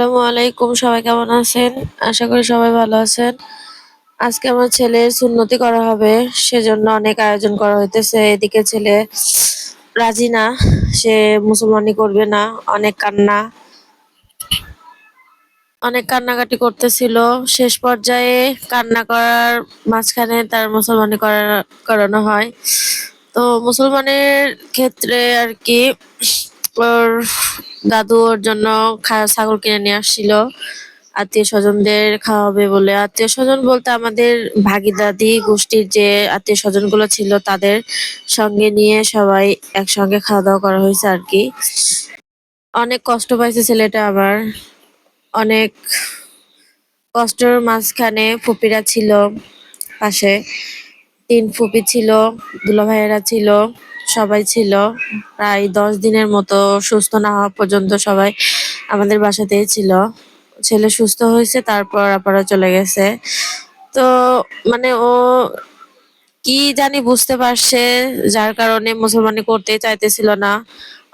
আসসালামু আলাইকুম, সবাই কেমন আছেন? আশা করি সবাই ভালো আছেন। আজকে আমার ছেলের সুন্নতি করা হবে, সেজন্য অনেক আয়োজন করা হইতেছে। এদিকে ছেলে রাজি না, সে মুসলমানি করবে না, অনেক কান্না, অনেক কান্নাকাটি করতেছিল। শেষ পর্যায়ে কান্না করার মাঝখানে তার মুসলমানি করা করানো হয়। তো মুসলমানের ক্ষেত্রে আর কি ওর দাদু ওর জন্য ছাগল কিনে নিয়ে আসছিল। আত্মীয় স্বজনদের খাওয়াবে বলে। আত্মীয় স্বজন বলতে আমাদের ভাগিদাদি, গোষ্ঠীর যে আত্মীয় স্বজনগুলো ছিল তাদের সঙ্গে নিয়ে সবাই একসঙ্গে খাওয়া দাওয়া করা হয়েছে আর কি। অনেক কষ্ট পাইছে ছেলেটা আবার। অনেক কষ্টের মাঝখানে ফুপিরা ছিল পাশে। তিন ফুপি ছিল দুলা ভাইয়েরা ছিল। সবাই ছিল। প্রায় দশ দিনের মতো সুস্থ না হওয়া পর্যন্ত সবাই আমাদের বাসাতেই ছিল। ছেলে সুস্থ হয়েছে, তারপর আপারা চলে গেছে। তো মানে ও কি জানি বুঝতে পারছে, যার কারণে মুসলমানি করতে চাইতেছিল না।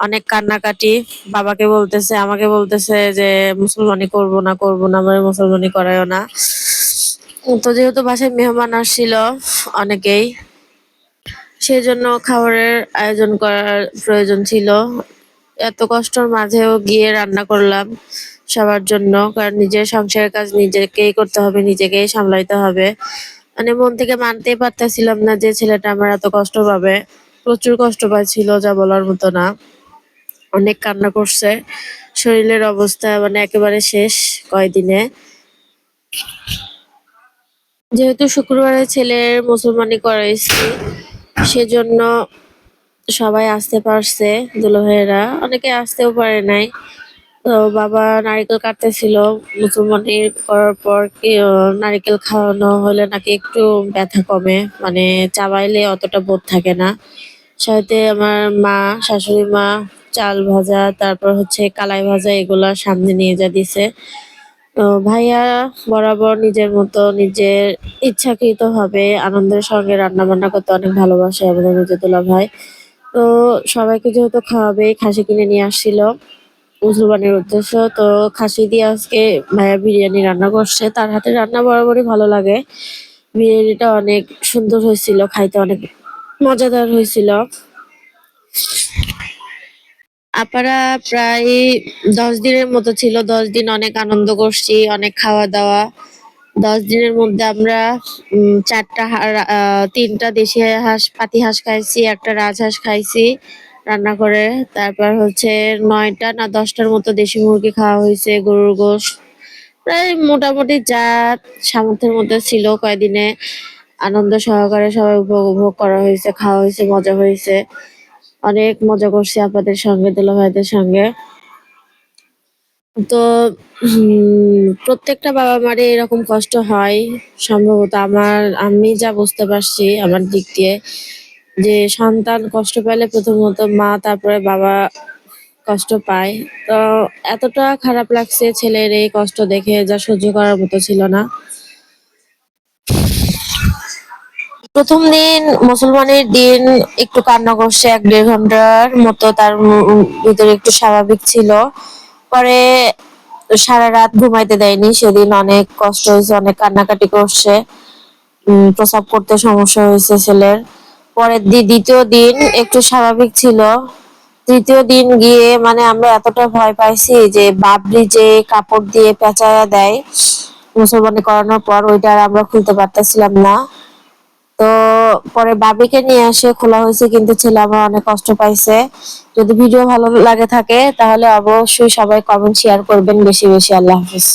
অনেক কান্নাকাটি। বাবাকে বলতেছে, আমাকে বলতেছে যে মুসলমানি করব না করব না, আমার মুসলমানি করায়ও না। তো যেহেতু বাসায় মেহমান আসছিল অনেকেই সেই জন্য খাবারের আয়োজন করার প্রয়োজন ছিল। এত কষ্টর মাঝেও গিয়ে রান্না করলাম সবার জন্য, কারণ নিজের সংসারের কাজ নিজেকেই করতে হবে, নিজেকেই সামলাইতে হবে। মানে মন থেকে মানতেই পারতেছিলাম না যে ছেলেটা আমার এত কষ্ট পাবে। প্রচুর কষ্ট পাচ্ছিল যা বলার মতো না। অনেক কান্না করছে। শরীরের অবস্থা মানে একেবারে শেষ কয়দিনে। যেহেতু শুক্রবারে ছেলের মুসলমানি করাইছি সেজন্য সবাই আসতে পারছে দুলাভাইয়েরা অনেকে আসতেও পারে নাই। তো বাবা নারিকেল কাটতেছিল, মুসলমানি করার পর নারিকেল খাওয়ানো হলে নাকি একটু ব্যথা কমে। মানে চাবাইলে অতটা বোধ থাকে না। সাথে আমার মা, শাশুড়ি মা, চাল ভাজা, তারপর হচ্ছে কালাই ভাজা, এগুলা সামনে নিয়ে যা দিছে। তো ভাইয়া বরাবর নিজের মতো নিজের ইচ্ছাকৃত ভাবে আনন্দের সঙ্গে রান্না বান্না করতে অনেক ভালোবাসে আমাদের রুজিদুল্লাহ ভাই। তো সবাইকে যেহেতু খাওয়াবে খাসি কিনে নিয়ে আসছিল মুসলমানের উদ্দেশ্য, তো খাসি দিয়ে আজকে ভাইয়া বিরিয়ানি রান্না করছে। তার হাতে রান্না বরাবরই ভালো লাগে। বিরিয়ানিটা অনেক সুন্দর হয়েছিল, খাইতে অনেক মজাদার হয়েছিল। আপারা প্রায় দশ দিনের মতো ছিল। দশ দিন অনেক আনন্দ করছি, অনেক খাওয়া দাওয়া দশ দিনের মধ্যে আমরা চারটা তিনটা দেশি হাঁস, পাতি হাঁস খাইছি, একটা রাজহাঁস খাইছি রান্না করে। তারপর হচ্ছে নয়টা না দশটার মতো দেশি মুরগি খাওয়া হয়েছে, গরুর গোশ। প্রায় মোটামুটি যা সামর্থ্যের মধ্যে ছিল কয়দিনে আনন্দ সহকারে সবাই উপভোগ করা হয়েছে, খাওয়া হয়েছে, মজা হয়েছে। অনেক মজা করছি আপনাদের সঙ্গে, দুলা ভাইদের সঙ্গে। তো প্রত্যেকটা বাবা মারে এরকম কষ্ট হয়। সম্ভবত আমার, আমি যা বুঝতে পারছি আমার দিক দিয়ে, যে সন্তান কষ্ট পেলে প্রথমত মা, তারপরে বাবা কষ্ট পায়। তো, এতটা খারাপ লাগছে ছেলের এই কষ্ট দেখে, যা সহ্য করার মতো ছিল না। প্রথম দিন মুসলমানের দিন একটু কান্না করছে এক দেড় ঘণ্টার মতো, তার ভিতরে একটু স্বাভাবিক ছিল। পরে সারা রাত ঘুমাইতে দেয়নি, সেদিন অনেক কষ্ট হয়েছে, অনেক কান্নাকাটি করছে। প্রসাব করতে সমস্যা হয়েছে ছেলের। পরের দিন দ্বিতীয় দিন একটু স্বাভাবিক ছিল। তৃতীয় দিন গিয়ে মানে আমরা এতটা ভয় পাইছি যে বাবরি যে কাপড় দিয়ে পেঁচায়া দেয় মুসলমানি করানোর পর, ওইটা আর আমরা খুলতে পারতেছিলাম না। তো পরে বাবিকে নিয়ে আসে খোলা হয়েছে, কিন্তু ছেলে আমার অনেক কষ্ট পাইছে। যদি ভিডিও ভালো লাগে থাকে, তাহলে অবশ্যই সবাই কমেন্ট শেয়ার করবেন। বেশি বেশি আল্লাহ হাফিজ।